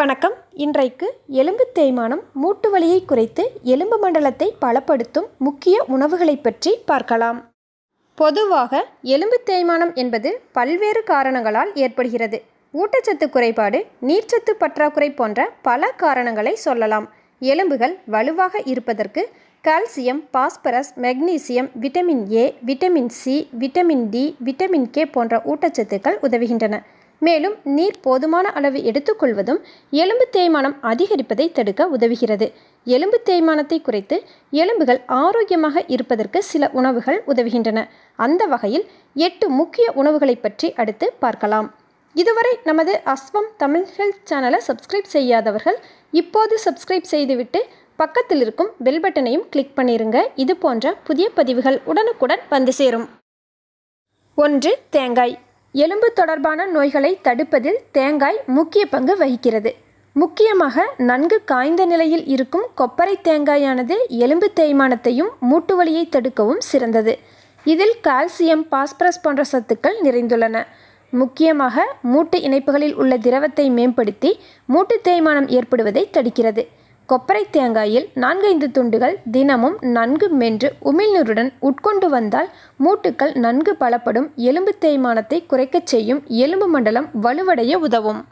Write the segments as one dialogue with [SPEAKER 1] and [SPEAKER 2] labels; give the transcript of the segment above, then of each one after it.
[SPEAKER 1] வணக்கம். இன்றைக்கு எலும்பு தேய்மானம் மூட்டு வலியை குறைத்து எலும்பு மண்டலத்தை பலப்படுத்தும் முக்கிய உணவுகளை பற்றி பார்க்கலாம். பொதுவாக எலும்பு தேய்மானம் என்பது பல்வேறு காரணங்களால் ஏற்படுகிறது. ஊட்டச்சத்து குறைபாடு நீர்ச்சத்து பற்றாக்குறை போன்ற பல காரணங்களை சொல்லலாம். எலும்புகள் வலுவாக இருப்பதற்கு calcium phosphorus magnesium vitamin A vitamin C vitamin D vitamin K போன்ற ஊட்டச்சத்துக்கள் உதவுகின்றன. மேலும் நீர் போதுமான அளவு எடுத்துக்கொள்வதும் எலும்பு தேய்மானம் அதிகரிப்பதை தடுக்க உதவுகிறது. எலும்பு தேய்மானத்தை குறைத்து எலும்புகள் ஆரோக்கியமாக இருப்பதற்கு சில உணவுகள் உதவுகின்றன. அந்த வகையில் எட்டு முக்கிய உணவுகளை பற்றி அடுத்து பார்க்கலாம். இதுவரை நமது அஸ்வம் தமிழ் ஹெல்த் சேனலை சப்ஸ்கிரைப் செய்யாதவர்கள் இப்போது சப்ஸ்கிரைப் செய்துவிட்டு பக்கத்தில் இருக்கும் பெல் பட்டனையும் கிளிக் பண்ணிருங்க. இது போன்ற புதிய பதிவுகள் உடனுக்குடன் வந்து சேரும். ஒன்று தேங்காய். எலும்பு தொடர்பான நோய்களை தடுப்பதில் தேங்காய் முக்கிய பங்கு வகிக்கிறது. முக்கியமாக நன்கு காய்ந்த நிலையில் இருக்கும் கொப்பரை தேங்காயானது எலும்பு தேய்மானத்தையும் மூட்டு வலியை தடுக்கவும் சிறந்தது. இதில் கால்சியம் பாஸ்பரஸ் போன்ற சத்துக்கள் நிறைந்துள்ளன. முக்கியமாக மூட்டு இணைப்புகளில் உள்ள திரவத்தை மேம்படுத்தி மூட்டு தேய்மானம் ஏற்படுவதை தடுக்கிறது. கொப்பரை தேங்காயில் நான்கைந்து துண்டுகள் தினமும் நன்கு மென்று உமிழ்நீருடன் உட்கொண்டு வந்தால் மூட்டுக்கள் நன்கு பலப்படும் எலும்பு தேய்மானத்தை குறைக்கச் செய்யும் எலும்பு மண்டலம் வலுவடைய உதவும்.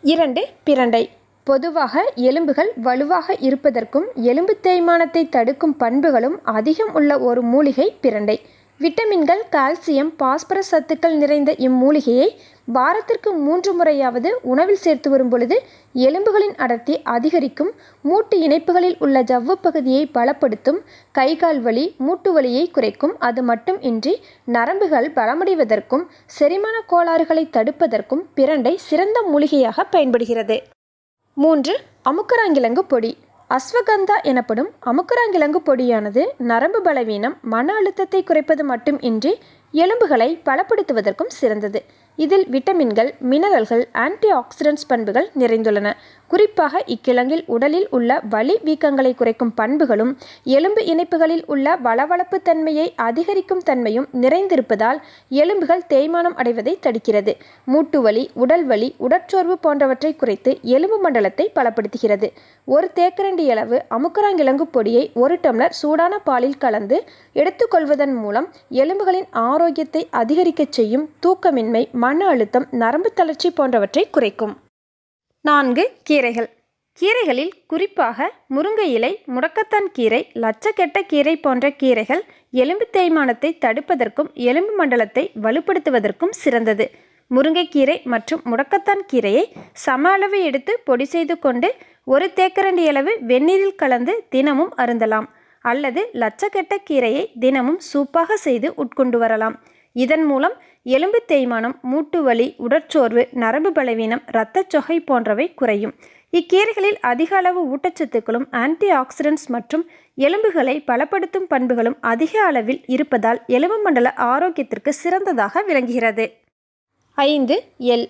[SPEAKER 1] இரண்டு பிரண்டை. பொதுவாக எலும்புகள் வலுவாக இருப்பதற்கும் எலும்பு தேய்மானத்தை தடுக்கும் பண்புகளும் அதிகம் உள்ள ஒரு மூலிகை பிரண்டை. விட்டமின்கள் கால்சியம் பாஸ்பரஸ் சத்துக்கள் நிறைந்த இம்மூலிகையை வாரத்திற்கு மூன்று முறையாவது உணவில் சேர்த்து வரும் பொழுது எலும்புகளின் அடர்த்தி அதிகரிக்கும் மூட்டு இணைப்புகளில் உள்ள ஜவ்வு பகுதியை பலப்படுத்தும் கைகால் வலி மூட்டு வலியை குறைக்கும். அது மட்டும் இன்றி நரம்புகள் பலமடைவதற்கும் செரிமான கோளாறுகளை தடுப்பதற்கும் பிரண்டை சிறந்த மூலிகையாக பயன்படுகிறது. மூன்று அமுக்கராங்கிழங்கு பொடி. அஸ்வகந்தா எனப்படும் அமுக்கராங்கிழங்கு பொடியானது நரம்பு பலவீனம் மன அழுத்தத்தை குறைப்பது மட்டும் இன்றி எலும்புகளை பலப்படுத்துவதற்கும் சிறந்தது. இதில் விட்டமின்கள் மினரல்கள் ஆன்டி ஆக்சிடென்ட்ஸ் பண்புகள் நிறைந்துள்ளன. குறிப்பாக இக்கிழங்கில் உடலில் உள்ள வலி வீக்கங்களை குறைக்கும் பண்புகளும் எலும்பு இணைப்புகளில் உள்ள வளவளப்பு தன்மையை அதிகரிக்கும் தன்மையும் நிறைந்திருப்பதால் எலும்புகள் தேய்மானம் அடைவதை தடுக்கிறது. மூட்டு வலி உடல் வலி உடற்சோர்வு போன்றவற்றை குறைத்து எலும்பு மண்டலத்தை பலப்படுத்துகிறது. ஒரு தேக்கரண்டி அளவு அமுக்கராங்கிழங்கு பொடியை ஒரு டம்ளர் சூடான பாலில் கலந்து எடுத்துக்கொள்வதன் மூலம் எலும்புகளின் ஆரோக்கியத்தை அதிகரிக்கச் செய்யும் தூக்கமின்மை மன அழுத்தம் நரம்பு தளர்ச்சி போன்றவற்றை குறைக்கும். நான்கு கீரைகள். கீரைகளில் குறிப்பாக முருங்கை இலை முடக்கத்தான் கீரை லட்சக்கெட்ட கீரை போன்ற கீரைகள் எலும்பு தேய்மானத்தை தடுப்பதற்கும் எலும்பு மண்டலத்தை வலுப்படுத்துவதற்கும் சிறந்தது. முருங்கைக்கீரை மற்றும் முடக்கத்தான் கீரையை சம அளவு எடுத்து பொடி செய்து கொண்டு ஒரு தேக்கரண்டி அளவு வெந்நீரில் கலந்து தினமும் அருந்தலாம். அல்லது லட்சக்கெட்ட கீரையை தினமும் சூப்பாக செய்து உட்கொண்டு வரலாம். இதன் மூலம் எலும்பு தேய்மானம் மூட்டு வலி உடற்சோர்வு நரம்பு பலவீனம் இரத்தச்சொகை போன்றவை குறையும். இக்கீரைகளில் அதிக அளவு ஊட்டச்சத்துக்களும் ஆன்டி ஆக்சிடென்ட்ஸ் மற்றும் எலும்புகளை பலப்படுத்தும் பண்புகளும் அதிக அளவில் இருப்பதால் எலும்பு மண்டல ஆரோக்கியத்திற்கு சிறந்ததாக விளங்குகிறது. ஐந்து எல்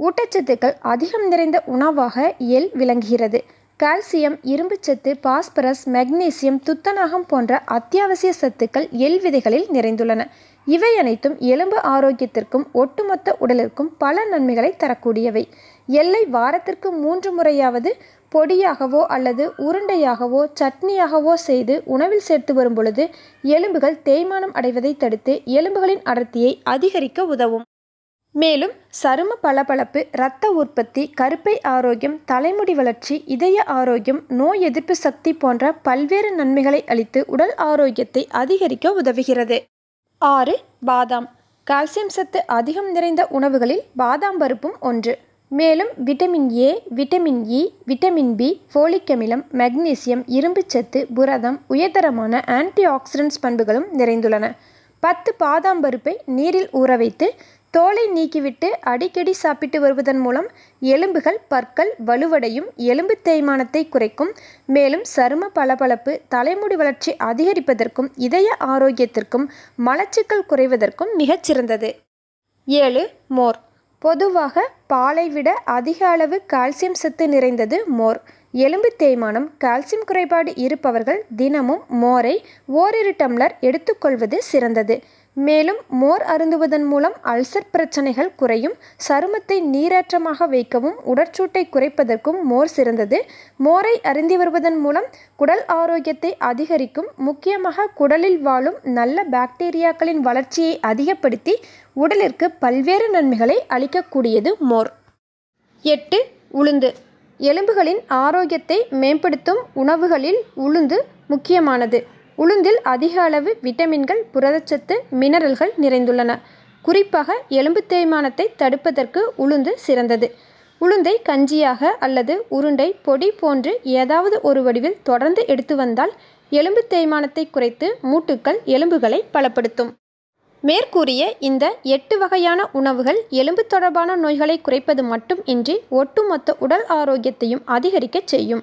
[SPEAKER 1] ஊட்டச்சத்துக்கள் அதிகம் நிறைந்த உணவாக எல் விளங்குகிறது. கால்சியம் இரும்புச்சத்து பாஸ்பரஸ் மெக்னீசியம் துத்தநாகம் போன்ற அத்தியாவசிய சத்துக்கள் எல் விதைகளில் நிறைந்துள்ளன. இவை அனைத்தும் எலும்பு ஆரோக்கியத்திற்கும் ஒட்டுமொத்த உடலிற்கும் பல நன்மைகளை தரக்கூடியவை. எல்லை வாரத்திற்கு மூன்று முறையாவது பொடியாகவோ அல்லது உருண்டையாகவோ சட்னியாகவோ செய்து உணவில் சேர்த்து வரும் பொழுது எலும்புகள் தேய்மானம் அடைவதை தடுத்து எலும்புகளின் அடர்த்தியை அதிகரிக்க உதவும். மேலும் சரும பளபளப்பு இரத்த உற்பத்தி கருப்பை ஆரோக்கியம் தலைமுடி வளர்ச்சி இதய ஆரோக்கியம் நோய் எதிர்ப்பு சக்தி போன்ற பல்வேறு நன்மைகளை அளித்து உடல் ஆரோக்கியத்தை அதிகரிக்க உதவுகிறது. ஆறு பாதாம். கால்சியம் சத்து அதிகம் நிறைந்த உணவுகளில் பாதாம் பருப்பும் ஒன்று. மேலும் vitamin A vitamin E vitamin B folic அமிலம் மெக்னீசியம் இரும்புச்சத்து புரதம் உயர்தரமான ஆன்டி ஆக்சிடென்ட்ஸ் பண்புகளும் நிறைந்துள்ளன. பத்து பாதாம் பருப்பை நீரில் ஊற வைத்து தோலை நீக்கிவிட்டு அடிக்கடி சாப்பிட்டு வருவதன் மூலம் எலும்புகள் பற்கள் வலுவடையும் எலும்பு தேய்மானத்தை குறைக்கும். மேலும் சரும பளபளப்பு தலைமுடி வளர்ச்சி அதிகரிப்பதற்கும் இதய ஆரோக்கியத்திற்கும் மலச்சிக்கல் குறைவதற்கும் மிகச்சிறந்தது. ஏழு மோர். பொதுவாக பாலை விட அதிக அளவு கால்சியம் சத்து நிறைந்தது மோர். எலும்பு தேய்மானம் கால்சியம் குறைபாடு இருப்பவர்கள் தினமும் மோரை ஓரிரு டம்ளர் எடுத்துக்கொள்வது சிறந்தது. மேலும் மோர் அருந்துவதன் மூலம் அல்சர் பிரச்சனைகள் குறையும் சருமத்தை நீரேற்றமாக வைக்கவும் உடற்சூட்டை குறைப்பதற்கும் மோர் சிறந்தது. மோரை அருந்தி வருவதன் மூலம் குடல் ஆரோக்கியத்தை அதிகரிக்கும் முக்கியமாக குடலில் வாழும் நல்ல பாக்டீரியாக்களின் வளர்ச்சியை அதிகப்படுத்தி உடலிற்கு பல்வேறு நன்மைகளை அளிக்கக்கூடியது மோர். எட்டு உளுந்து. எலும்புகளின் ஆரோக்கியத்தை மேம்படுத்தும் உணவுகளில் உளுந்து முக்கியமானது. உளுந்தில் அதிக அளவு விட்டமின்கள் புரதச்சத்து மினரல்கள் நிறைந்துள்ளன. குறிப்பாக எலும்பு தேய்மானத்தை தடுப்பதற்கு உளுந்து சிறந்தது. உளுந்தை கஞ்சியாக அல்லது உருண்டை பொடி போன்று ஏதாவது ஒரு வடிவில் தொடர்ந்து எடுத்து வந்தால் எலும்பு தேய்மானத்தை குறைத்து மூட்டுக்கள் எலும்புகளை பலப்படுத்தும். மேற்கூறிய இந்த எட்டு வகையான உணவுகள் எலும்பு தொடர்பான நோய்களை குறைப்பது மட்டும் இன்றி ஒட்டுமொத்த உடல் ஆரோக்கியத்தையும் அதிகரிக்கச் செய்யும்.